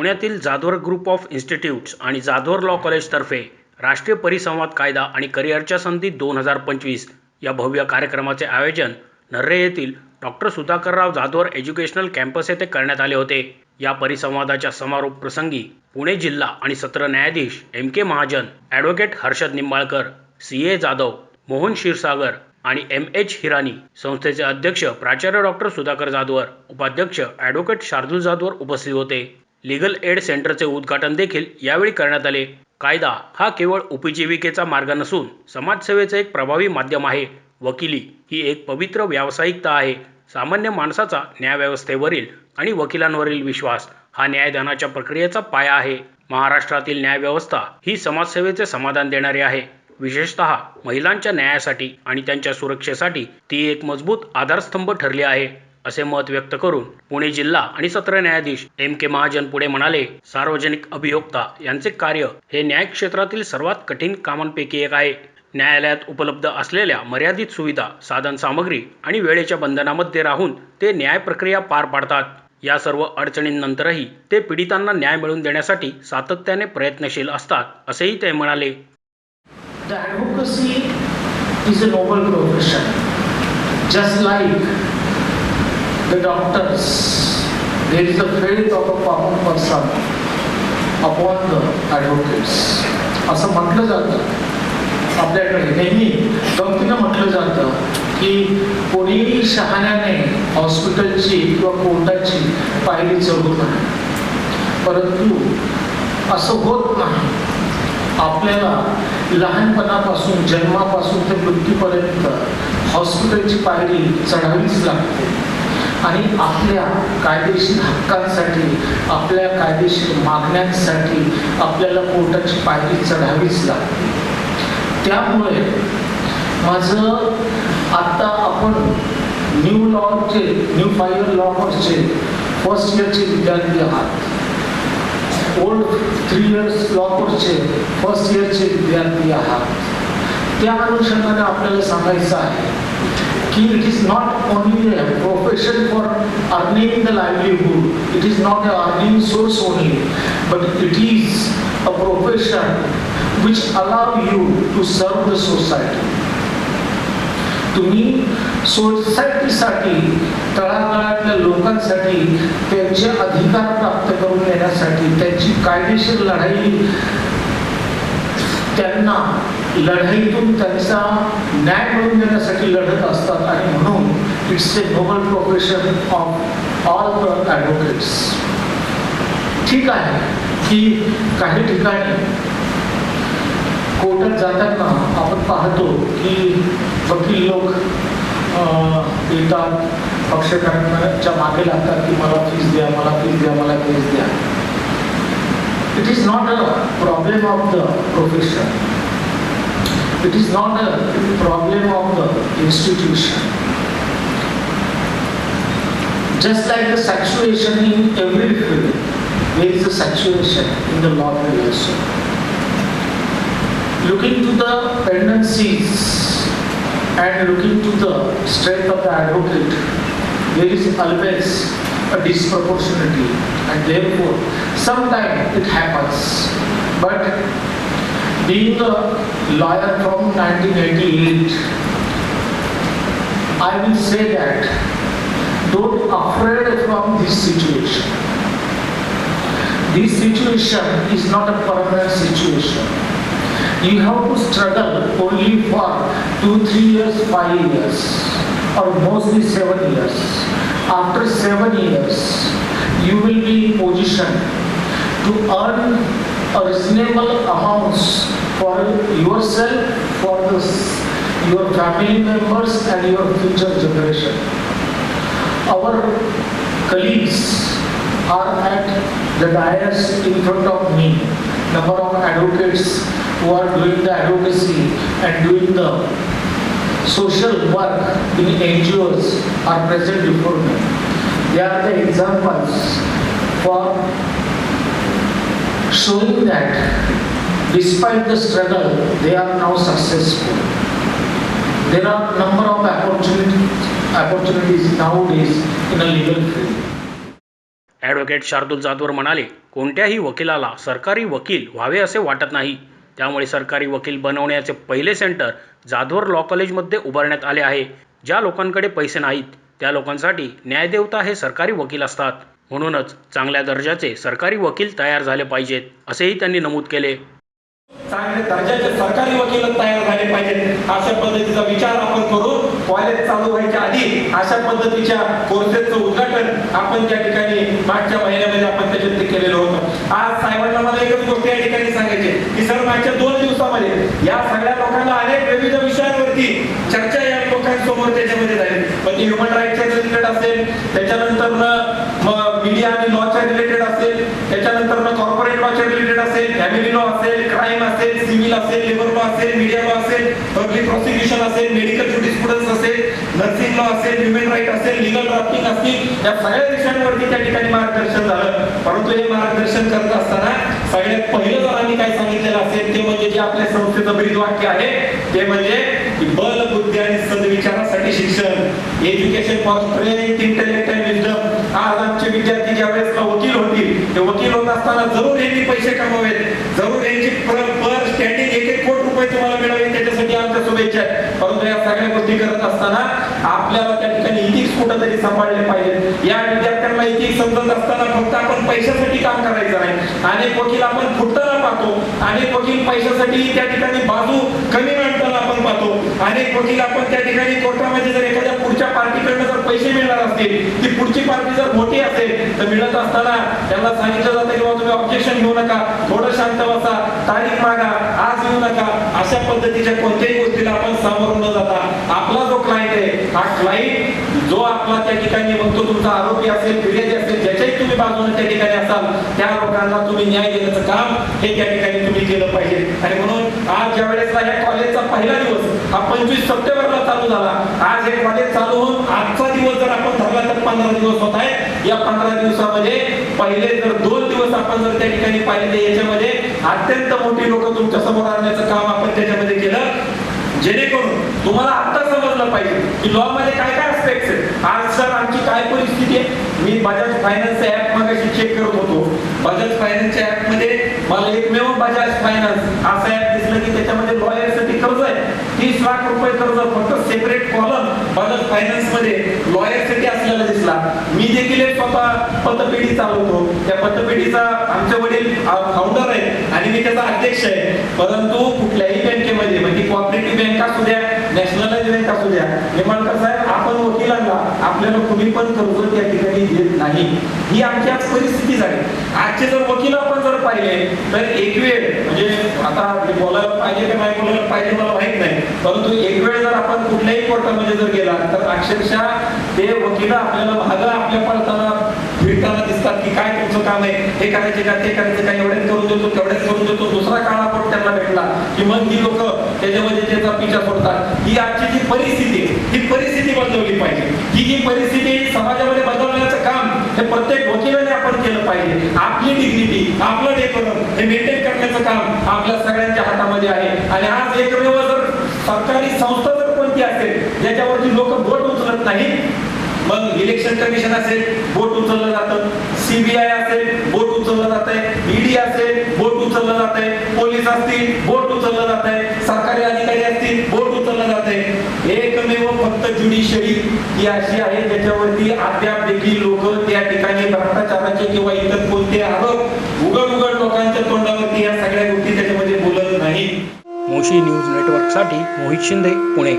पुण्यातील Jadhavar group of institutes आणि Jadhavar law कॉलेजतर्फे राष्ट्रीय परिसंवाद कायदा आणि करिअरच्या संधी दोन हजार पंचवीस या भव्य कार्यक्रमाचे आयोजन नर्रे येथील doctor Sudhakarrao Jadhavar educational campus येथे करण्यात आले होते. या परिसंवादाच्या समारोप प्रसंगी पुणे जिल्हा आणि सत्र न्यायाधीश M K Mahajan advocate Harshad Nimbalkar C A Jadhav Mohan Kshirsagar आणि एम एच हिरानी संस्थेचे अध्यक्ष प्राचार्य डॉक्टर सुधाकर जाधवर उपाध्यक्ष ॲडव्होकेट शार्दूल जाधवर उपस्थित होते. लीगल एड सेंटरचे उद्घाटन देखील यावेळी करण्यात आले. कायदा हा केवळ उपजीविकेचा मार्ग नसून समाजसेवेचे एक प्रभावी माध्यम आहे. वकिली ही एक पवित्र व्यावसायिकता आहे. सामान्य माणसाचा न्यायव्यवस्थेवरील आणि वकिलांवरील विश्वास हा न्यायदानाच्या प्रक्रियेचा पाया आहे. महाराष्ट्रातील न्यायव्यवस्था ही समाजसेवेचे समाधान देणारी आहे. विशेषतः महिलांच्या न्यायासाठी आणि त्यांच्या सुरक्षेसाठी ती एक मजबूत आधारस्तंभ ठरली आहे. असे मत व्यक्त करून पुणे जिल्हा आणि सत्र न्यायाधीश एम के महाजन पुढे म्हणाले सार्वजनिक अभियोक्ता यांचे कार्य हे न्याय क्षेत्रातील सर्वात कठीण कामांपैकी एक आहे न्यायालयात उपलब्ध असलेल्या मर्यादित सुविधा साधन सामग्री आणि वेळेच्या बंधनामध्ये राहून ते न्याय प्रक्रिया पार पाडतात या सर्व अडचणींनंतरही ते पीडितांना न्याय मिळवून देण्यासाठी सातत्याने प्रयत्नशील असतात असेही ते म्हणाले The advocacy is a noble profession. Just like the doctors, there is a faith of a common person upon the advocates. असं म्हटलं जातं. आपल्याकडे नेहमी गमतीनं म्हटलं जातं की कोणीही शहाण्याने हॉस्पिटलची किंवा कोर्टाची पायरी चढू नये. परंतु असं होत नाही. आपल्याला लहानपणापासून जन्मापासून ते मृत्यूपर्यंत हॉस्पिटलची पायरी चढावीच लागते. आणि आपल्या कायदेशीर हक्कांसाठी आपल्या कायदेशीर मागण्यांसाठी आपल्याला कोर्टाची पायरी चढावीच लागते. त्यामुळे माझं आता आपण न्यू लॉचे न्यू फायर लॉचे फर्स्ट इयरचे विद्यार्थी आहात. ओल्ड थ्री इयर्स लॉ कोर्सचे फर्स्ट इयरचे विद्यार्थी आहात. त्या अनुषंगाने आपल्याला सांगायचं आहे कि it is not only a profession for earning the livelihood it is not a earning source only but it is a profession which allow you to serve the society तुम्ही सोसायटीसाठी तळागाळातल्या लोकांसाठी त्यांचे अधिकार प्राप्त करून देण्यासाठी त्यांची कायदेशीर लढाई त्यांना लढाईतून त्यांचा न्याय मिळवून देण्यासाठी लढत असतात आणि म्हणून it's a noble profession of all the advocates. ठीक आहे की काही ठिकाणी कोर्टात जाताना आपण पाहतो की वकील लोक येतात पक्षकारांच्या मागे लागतात की मला फीस द्या मला फीस द्या मला फीस द्या. It is not a problem of the profession It is not a problem of the institution. Just like the saturation in every field, there is a saturation in the law relation. Looking to the tendencies and looking to the strength of the advocate, there is always a disproportionality and therefore sometimes it happens. But being a lawyer from 1988, I will say that don't afraid from this situation. This situation is not a permanent situation. You have to struggle only for two, three years, five years, or mostly seven years. After seven years, you will be in position to earn a reasonable amounts for yourself, for this, your family members and your future generation our colleagues are at the dais in front of me. Number of advocates who are doing the advocacy and doing the social work in NGOs are present before me. They are the examples for showing that despite the struggle, they are now successful. There are number of opportunities, opportunities nowadays in a legal field. Advocate Shardul Jadhavar म्हणाले कोणत्याही वकिलाला सरकारी वकील व्हावे असे वाटत नाही त्यामुळे सरकारी वकील बनवण्याचे पहिले सेंटर जाधवर लॉ कॉलेजमध्ये उभारण्यात आले आहे ज्या लोकांकडे पैसे नाहीत त्या लोकांसाठी न्यायदेवता हे सरकारी वकील असतात म्हणूनच चांगल्या दर्जाचे सरकारी वकील तयार झाले पाहिजेत असेही त्यांनी नमूद केले. चांगले दर्जाचे सरकारी वकील तयार झाले पाहिजेत अशा पद्धतीचा विचार आपण करून कॉलेज चालू व्हायच्या आधी अशा पद्धतीच्या कोर्सेसचं उद्घाटन आपण त्या ठिकाणी मागच्या महिन्यामध्ये आपण त्याच्यात केलेलं होतं. आज साहेबांना मला एकच गोष्ट या ठिकाणी सांगायची की सर मागच्या दोन दिवसामध्ये या सगळ्या लोकांना अनेक विविध विषयांवरती चर्चा या लोकांसमोर त्याच्यामध्ये झाली. पण ह्युमन राईटच्या रिलेटेड असेल त्याच्यानंतर मग मीडिया आणि लॉच्या रिलेटेड असेल त्याच्यानंतर कॉर्पोरेट लॉच्या रिलेटेड असेल फॅमिली लॉ असेल क्राईम असेल सिव्हिल असेल लेबर लॉ असेल मीडिया लॉ असेल पब्लिक प्रॉसिक्युशन असेल मेडिकल ज्युडिस्प्रुडन्स असेल नर्सिंग लॉ असेल ह्युमन राईट असेल लिगल ड्राफ्टिंग असतील या सगळ्या विषयांवरती त्या ठिकाणी मार्गदर्शन झालं. परंतु हे मार्गदर्शन करत असताना सगळ्यात पहिलं जर आम्ही काय सांगितलेलं असेल ते म्हणजे जे आपल्या संस्थेचं ब्रीद वाक्य आहे ते म्हणजे बल बुद्धी आणि सद्विचारासाठी शिक्षण. Education for strength intellect and wisdom आज आमचे विद्यार्थी ज्या वेळेस वकील होतील ते वकील होत असताना जरूर यांनी पैसे कमावेत. जरूर यांची पर पर स्टँडिंग एक एक कोटी रुपये तुम्हाला मिळावे त्याच्यासाठी आमच्या शुभेच्छा आहेत. परंतु या सगळ्या गोष्टी करत असताना आपल्याला त्या ठिकाणी इथिक्स कुठंतरी सांभाळले पाहिजे या कार्यकर्त्यांना एक एक समजत असताना फक्त आपण पैशासाठी काम करायचं नाही. अनेक वकील आपण फुटताना पाहतो. अनेक वकील पैशासाठी त्या ठिकाणी बाजू कमी मांडताना आपण पाहतो. अनेक वकील आपण त्या ठिकाणी कोर्टामध्ये जर एखाद्या पुढच्या पार्टीकडनं पैसे मिळणार असतील ती पुढची पार्टी जर मोठी असेल तर मिळत असताना त्यांना सांगितलं जातं की तुम्ही ऑब्जेक्शन घेऊ नका थोडं शांत बसा तारीख मागा आज येऊ नका. अशा पद्धतीच्या कोणत्याही गोष्टीला आपण सामोरं न जाता आपला जो क्लायंट आहे हा क्लायंट जो आपला त्या ठिकाणी म्हणतो तुमचा आरोपी असेल फिर्यादी असेल ज्याच्याही तुम्ही बाजूने त्या ठिकाणी असाल त्या लोकांना तुम्ही न्याय देण्याचं काम हे त्या ठिकाणी तुम्ही केलं पाहिजे. आणि म्हणून आज ज्या वेळेसला ह्या कॉलेजचा पहिला दिवस हा पंचवीस सप्टेंबरला चालू झाला. आज हे कॉलेज चालू होऊन आजचा दिवस जर आपण धरला तर पंधरा दिवस होत आहे या पंधरा दिवसामध्ये पहिले जर दोन दिवस आपण जर त्या ठिकाणी पाहिले याच्यामध्ये अत्यंत मोठी लोक तुमच्यासमोर आणण्याचं काम आपण त्याच्यामध्ये केलं. जेणेकरून तुम्हाला आता समजलं पाहिजे की लॉ मध्ये काय काय आस्पेक्ट आहेत. आज सर आमची काय परिस्थिती आहे? मी बजाज फायनान्स ऍप मगाशी चेक करत होतो. बजाज फायनान्सच्या ऍपमध्ये मला एकमेव बजाज फायनान्स असं ऍप दिसलं की त्याच्यामध्ये लॉयरसाठी कर्ज आहे. तीस लाख रुपये कर्ज फक्त सेपरेट कॉलम बजाज फायनान्समध्ये लॉयरसाठी असलेला दिसला. मी देखील एक स्वतः पतपेढी चालवतो. त्या पतपेढीचा आमचे वडील फाउंडर आहे आणि मी त्याचा अध्यक्ष आहे. परंतु कुठल्याही बँकेमध्ये म्हणजे कॉपरेटिव्ह बँक असू द्या नॅशनलाइज बँक असू द्या निंबाळकर साहेब आपल्याला कुणी पण कर्ज त्या ठिकाणी देत नाही. ही आमची आज परिस्थिती झाली. आजचे जर वकील आपण जर पाहिले तर एक वेळ म्हणजे आता बोलायला पाहिजे का नाही बोलायला पाहिजे मला माहीत नाही. परंतु एक वेळ जर आपण कुठल्याही कोर्टामध्ये जर गेला तर अक्षरशः ते वकील आपल्याला भाग आपल्या पडताना फिरताना दिसतात की काय तुमचं काम आहे? हे करायचे का ते करायचे का? एवढ्यात करून देतो तेवढेच करून देतो. दुसरा काळा आपण त्यांना भेटला की मग ही लोक त्याच्यामध्ये त्याचा पिछा सोडतात. ही आजची जी परिस्थिती ही परिस्थिती बदलवली पाहिजे. ही जी परिस्थिती समाजामध्ये बदलण्याचं काम हे प्रत्येक वकिलाने आपण केलं पाहिजे. आपली डिग्निटी आपलं डेकोरम हे मेंटेन करण्याचं काम आपल्या सगळ्यांच्या हातामध्ये आहे. आणि आज एकमेव जर सरकारी संस्था जर कोणती असेल ज्याच्यावरती लोक बोट उचलत नाही मग इलेक्शन कमिशन असेल बोट उचललं जातं. सीबीआय असेल बोट उचललं जात आहे ईडी असेल बोट उचललं जात आहे पोलीस असतील बोट उचललं जात आहे सरकारी अधिकारी असतील बोट उचललं जात आहे एकमेव फक्त ज्युडिशरी ही अशी आहे ज्याच्यावरती अद्याप देखील लोक त्या ठिकाणी भ्रष्टाचाराचे किंवा इतर कोणते आरोप उघड उघड लोकांच्या तोंडावरती या सगळ्या गोष्टी त्याच्यामध्ये बोलत नाही मोशी न्यूज नेटवर्कसाठी मोहित शिंदे पुणे.